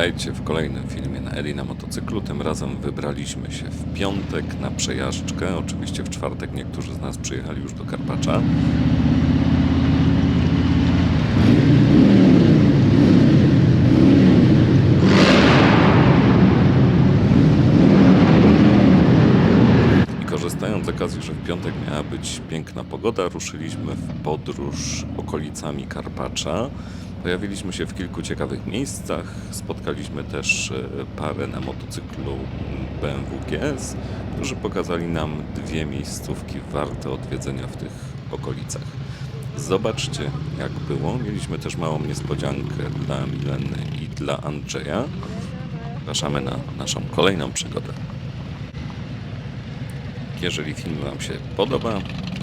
Witajcie w kolejnym filmie na Eli na motocyklu. Tym razem wybraliśmy się w piątek na przejażdżkę. Oczywiście w czwartek niektórzy z nas przyjechali już do Karpacza. Korzystając z okazji, że w piątek miała być piękna pogoda, ruszyliśmy w podróż okolicami Karpacza. Pojawiliśmy się w kilku ciekawych miejscach. Spotkaliśmy też e, parę na motocyklu BMW GS, którzy pokazali nam dwie miejscówki warte odwiedzenia w tych okolicach. Zobaczcie, jak było. Mieliśmy też małą niespodziankę dla Mileny i dla Andrzeja. Zapraszamy na naszą kolejną przygodę. Jeżeli film Wam się podoba,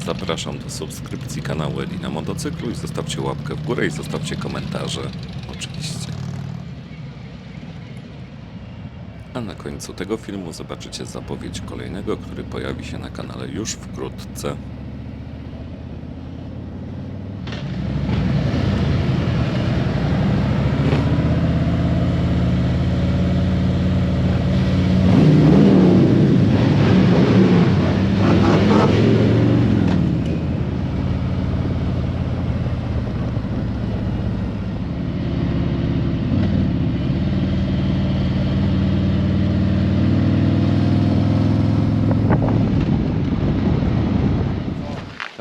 zapraszam do subskrypcji kanału Eli na motocyklu i zostawcie łapkę w górę i zostawcie komentarze, oczywiście. A na końcu tego filmu zobaczycie zapowiedź kolejnego, który pojawi się na kanale już wkrótce.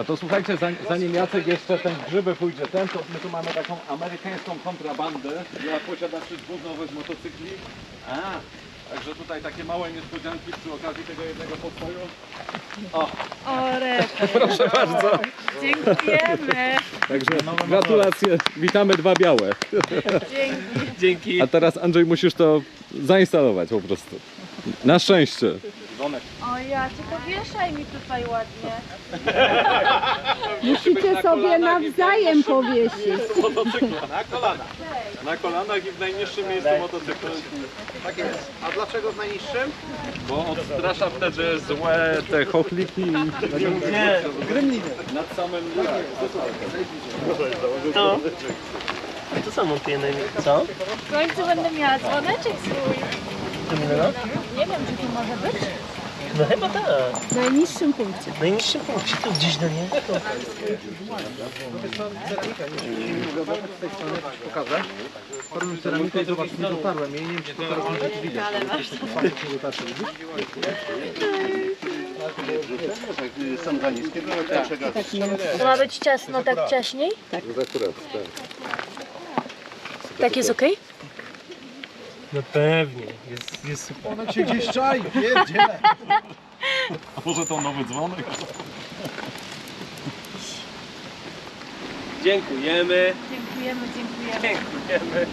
To słuchajcie, zanim, zanim Jacek jeszcze ten grzyby pójdzie ten, to my tu mamy taką amerykańską kontrabandę dla posiadaczy dwóch nowych motocykli. A, także tutaj takie małe niespodzianki przy okazji tego jednego postoju. O, O, rety. proszę bardzo. Dziękujemy. Także gratulacje, witamy dwa białe. Dzięki. A teraz Andrzej musisz to zainstalować po prostu. Na szczęście. O, ja cię powieszaj mi tutaj ładnie. Musicie sobie nawzajem powiesić. Na kolanach. Na kolanach i w najniższym miejscu motocykla. Tak jest. A dlaczego w najniższym? Bo odstrasza wtedy złe te chochliki i Nie, gremliny. nad samym... To? To samo pijemy, co? W końcu będę miała dzwoneczek swój. Nie wiem, czy to może być. No chyba tak. W najniższym punkcie. W najniższym punkcie, tu gdzieś do. To. Tej strony pokażę. Porównuj ceramikę i zobacz, nie dotarłem jej, nie wiem czy to teraz tu widać. Ale masz Nie? Są za niskie, gaz. To ma być ciasno, tak ciaśniej? Tak. Tak jest okej? No pewnie, jest, jest super. Ona cię gdzieś czai, pierdziele. A może to nowy dzwonek? Dziękujemy. Dziękujemy, dziękujemy. Dziękujemy.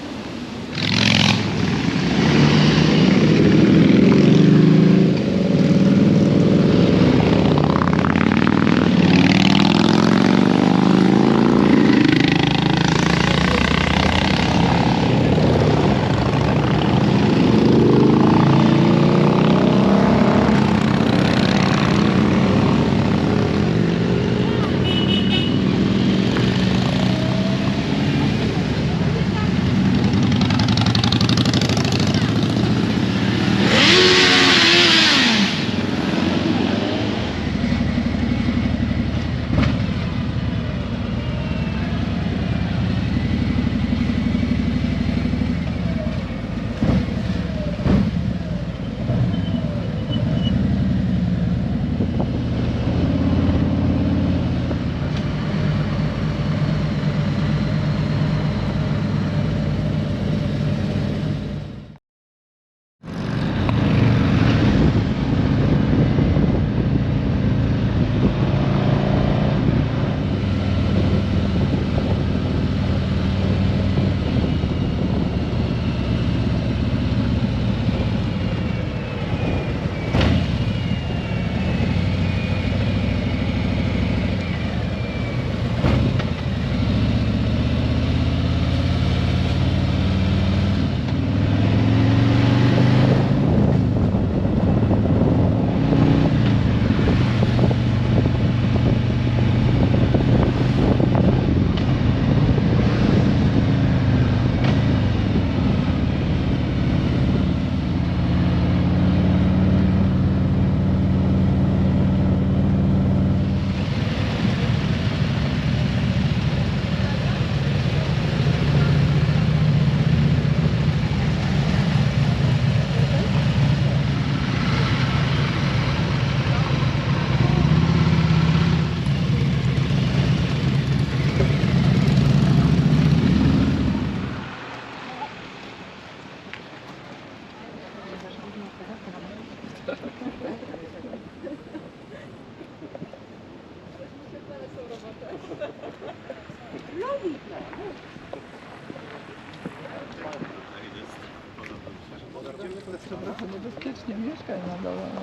Trochę niebezpiecznie mieszkać na dole, no.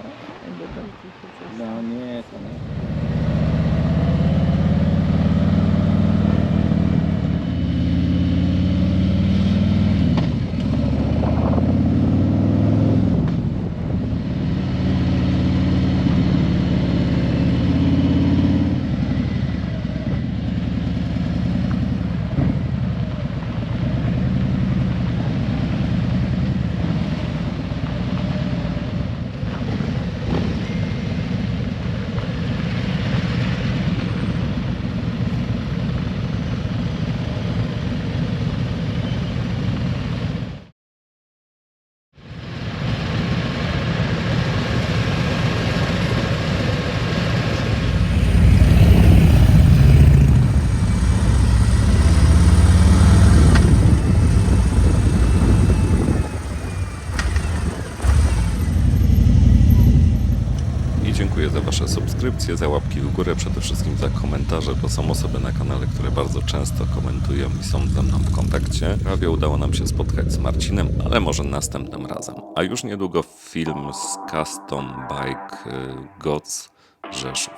No nie, to nie. I dziękuję subskrypcje, za łapki w górę, przede wszystkim za komentarze, bo są osoby na kanale, które bardzo często komentują i są ze mną w kontakcie. Prawie udało nam się spotkać z Marcinem, ale może następnym razem. A już niedługo film z Custom Bike y, Gods Rzeszów.